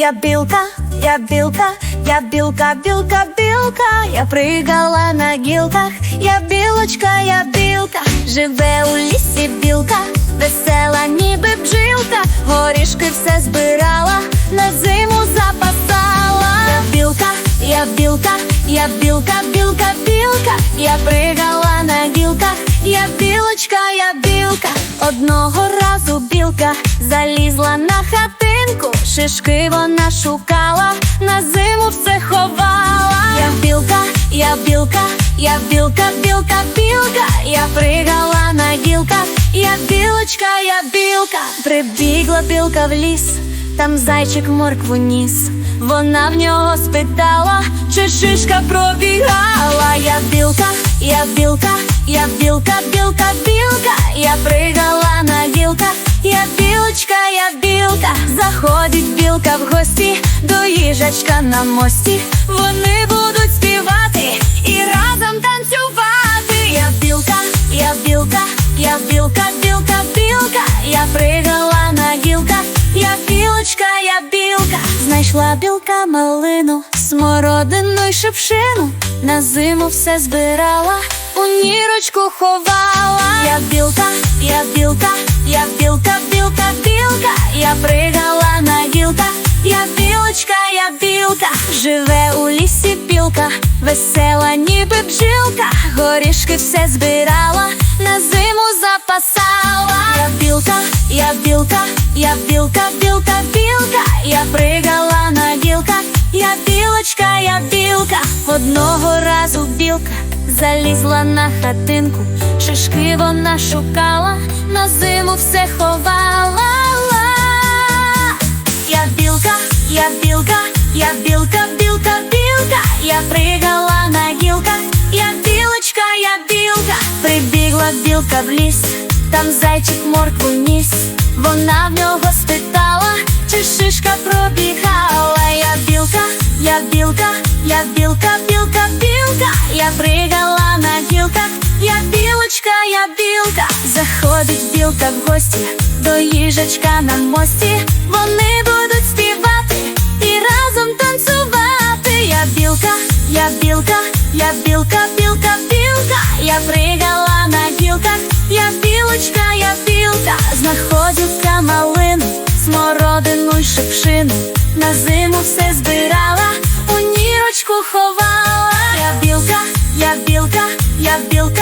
Я білка, я білка, я білка, білка, білка, я пригала на гілках, я білочка, я білка, живе у лісі білка, весела, ніби бджілка, горішки все збирала, на зиму запасала. Я білка, я білка, я білка, білка, білка, я пригала на гілках, я білочка, я білка. Одного разу білка залізла на шишки вона шукала, на зиму все ховала. Я білка, я білка, я білка, білка, білка, я пригала на гілках, я білочка, я білка. Прибігла білка в ліс, там зайчик моркву ніс. Вона в нього спитала, чи шишка пробігала. Я білка, я білка, я білка, білка, білка, я пригала на гілках, я білочка, я білка. Заходить білка в гості до їжачка на мості. Вони будуть співати і разом танцювати. Я білка, я білка, я білка, білка, білка, я пригала на гілках, я білочка, я білка. Знайшла білка малину, смородину й шипшину, на зиму все збирала, у нірочку ховала. Я білка, я білка, я пригала на гілках, я білочка, я білка, живе у лісі білка, весела, ніби бджілка, горішки все збирала, на зиму запасала. Я білка, я білка, я білка, білка, білка, я пригала на гілках, я білочка, я білка. Одного разу білка залізла на хатинку, шишки вона шукала, на зиму все ховала. Білка в ліс, там зайчик моркву ніс. Вона в нього спитала, чи шишка пробігала. Я білка, я білка, я білка, білка, білка, я пригала на гілках, я білочка, я білка, заходить білка в гості до їжачка на мості. Вони будуть співати я білочка, я білка, знаходиться малину, смородину й шипшину. На зиму все збирала, у нірочку ховала. Я білка, я білка, я білка.